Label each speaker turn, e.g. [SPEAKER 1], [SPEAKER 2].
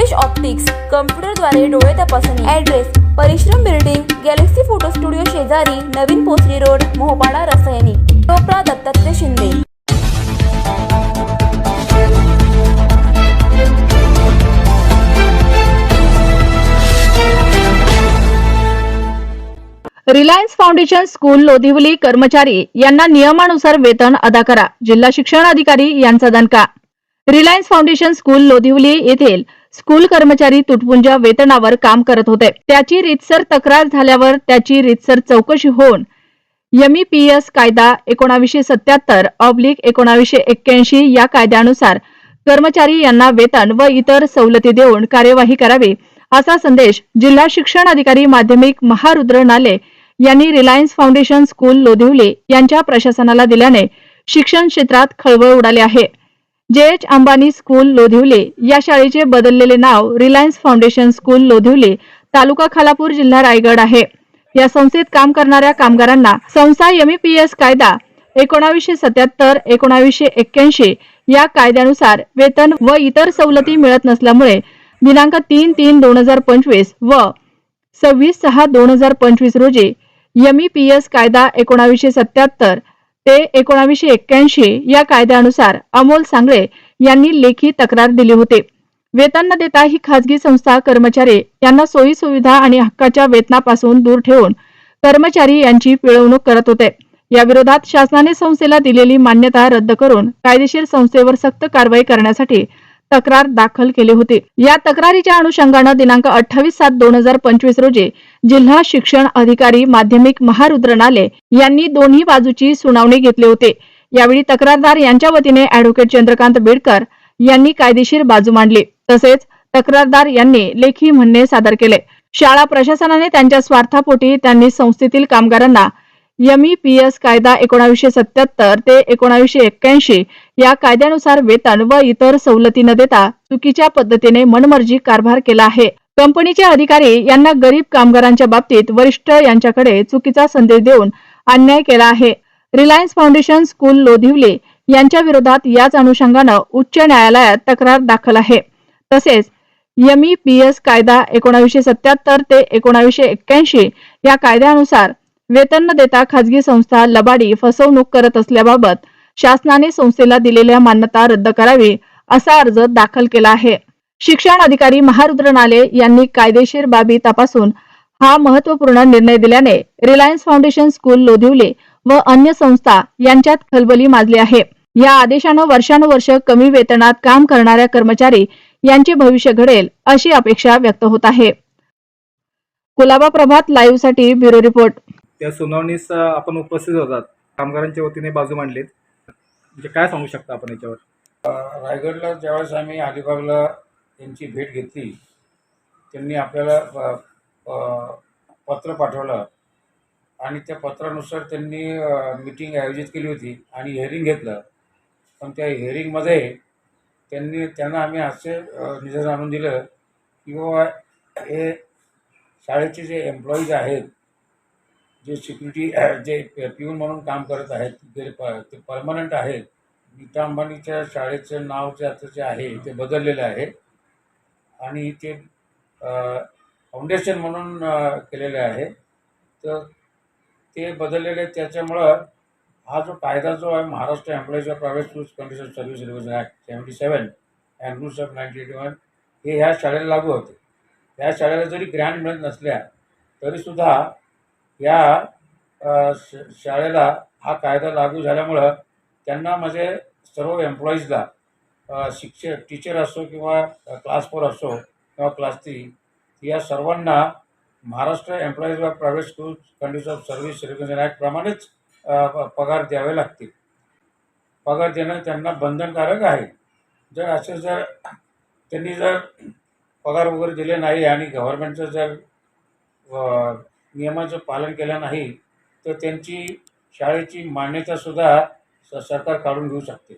[SPEAKER 1] Naresh optics कम्प्युटरद्वारे डोळे तपासणी. Address परिश्रम बिल्डिंग गॅलेक्सी फोटो स्टुडिओ शेजारी नवीन Posari road Mohpada Rasayani. Topra Dattatray Shinde.
[SPEAKER 2] Reliance Foundation school Lodhivali कर्मचारी यांना नियमानुसार वेतन अदा करा. जिल्हा शिक्षण अधिकारी यांचा दणका. रिलायन्स फाउंडेशन स्कूल लोधिवली येथील स्कूल कर्मचारी तुटपुंज वेतनावर काम करत होते. त्याची रीतसर तक्रार झाल्यावर त्याची रीतसर चौकशी होऊन एमईपीएस कायदा एकोणावीसशे सत्याहत्तर ऑब्लिक एकोणावीसशे एक्क्याऐंशी या कायद्यानुसार कर्मचारी यांना वेतन व इतर सवलती देऊन कार्यवाही करावी असा संदेश जिल्हा शिक्षण अधिकारी माध्यमिक महारुद्र नाले यांनी रिलायन्स फाउंडेशन स्कूल लोधिवली यांच्या प्रशासनाला दिल्याने शिक्षण क्षेत्रात खळबळ उडाली आहे. जे एच अंबानी स्कूल लोधिवले या शाळेचे बदललेले नाव रिलायन्स फाउंडेशन स्कूल लोधिवले तालुका खालापूर जिल्हा रायगड आहे. या संस्थेत काम करणाऱ्या कामगारांना संस्था एमईपीएस कायदा एकोणावीसशे सत्याहत्तर एकोणावीसशे एक्क्याऐंशी या कायद्यानुसार वेतन व इतर सवलती मिळत नसल्यामुळे दिनांक तीन तीन दोन हजार पंचवीस व सव्वीस सहा दोन हजार पंचवीस रोजी एमईपीएस कायदा एकोणावीसशे सत्याहत्तर ते एकोणावीसशे एक्क्याऐंशी या कायद्यानुसार अमोल सांगळे यांनी लेखी तक्रार दिली होती. वेतन न देता ही खाजगी संस्था कर्मचारी यांना सोयी सुविधा आणि हक्काच्या वेतनापासून दूर ठेवून कर्मचारी यांची पिळवणूक करत होते. या विरोधात शासनाने संस्थेला दिलेली मान्यता रद्द करून कायदेशीर संस्थेवर सक्त कारवाई करण्यासाठी तक्रार दाखल केली होती. या तक्रारीच्या अनुषंगानं दिनांक अठ्ठावीस सात दोन हजार पंचवीस रोजी जिल्हा शिक्षण अधिकारी माध्यमिक महारुद्रनाले यांनी दोन्ही बाजूची सुनावणी घेतली होती. यावेळी तक्रारदार यांच्या वतीने अॅडव्होकेट चंद्रकांत बेडकर यांनी कायदेशीर बाजू मांडली. तसेच तक्रारदार यांनी लेखी म्हणणे सादर केले. शाळा प्रशासनाने त्यांच्या स्वार्थापोटी त्यांनी संस्थेतील कामगारांना एमईपीएस कायदा एकोणावीसशे सत्याहत्तर ते एकोणावीसशे एक्क्याऐंशी या कायद्यानुसार वेतन व इतर सवलती न देता चुकीच्या पद्धतीने मनमर्जी कारभार केला आहे. कंपनीचे अधिकारी यांना गरीब कामगारांच्या बाबतीत वरिष्ठ यांच्याकडे चुकीचा संदेश देऊन अन्याय केला आहे. रिलायन्स फाउंडेशन स्कूल लोधिवली यांच्या विरोधात याच अनुषंगानं उच्च न्यायालयात तक्रार दाखल आहे. तसेच एमईपीएस कायदा एकोणावीसशे सत्याहत्तर ते एकोणावीसशे एक्क्याऐंशी या कायद्यानुसार वेतन न देता खाजगी संस्था लबाडी फसवणूक करत असल्याबाबत शासनाने संस्थेला दिलेल्या मान्यता रद्द करावी असा अर्ज दाखल केला आहे. शिक्षण अधिकारी महारुद्र नाले यांनी कायदेशीर बाबी तपासून हा महत्त्वपूर्ण निर्णय दिल्याने रिलायन्स फाउंडेशन स्कूल लोधिवले व अन्य संस्था यांच्यात खलबली माजली आहे. या आदेशानं वर्षानुवर्ष कमी वेतनात काम करणाऱ्या कर्मचारी यांचे भविष्य घडेल अशी अपेक्षा व्यक्त होत आहे. कुलाबा प्रभात लाईव्हसाठी ब्युरो रिपोर्ट.
[SPEAKER 3] त्या सुनावणीस आपण उपस्थित होतात. कामगारांच्या वतीने बाजू मांडलीत. म्हणजे काय सांगू शकता आपण याच्यावर?
[SPEAKER 4] रायगडला ज्यावेळेस आम्ही अलिबागला त्यांची भेट घेतली त्यांनी आपल्याला प- पत्र पाठवलं आणि त्या पत्रानुसार त्यांनी मिटिंग आयोजित केली होती आणि हिअरिंग घेतलं. पण त्या हिअरिंगमध्ये त्यांनी त्यांना आम्ही असे अ, आणून दिलं की बाबा हे शाळेचे जे एम्प्लॉईज आहेत जे सिक्युरिटी जे पिऊन म्हणून काम करत आहेत गेले प ते परमनंट आहेत नीता अंबानीच्या शाळेचं नाव जे आता जे आहे ते बदललेलं आहे. आणि ते फाउंडेशन म्हणून केलेलं आहे. तर ते बदललेले त्याच्यामुळं हा जो कायदा जो आहे Maharashtra employees of private schools condition service revision act seventy seven and rules of ninety eighty one हे ह्या शाळेला लागू होते. ह्या शाळेला जरी ग्रँड मिळत नसल्या तरीसुद्धा या श शाळेला हा कायदा लागू झाल्यामुळं त्यांना म्हणजे सर्व एम्प्लॉईजला शिक्षक टीचर असो किंवा क्लास फोर असो किंवा क्लास थ्री या सर्वांना Maharashtra employees of private school condition of service recognition ॲक्टप्रमाणेच पगार द्यावे लागतील. पगार देणं त्यांना बंधनकारक आहे. जर असे जर त्यांनी जर पगार वगैरे दिले नाही आणि गव्हर्मेंटचं जर नियमाचं पालन केलं नाही तर त्यांची शाळेची मान्यतासुद्धा स सरकार काढून घेऊ शकते.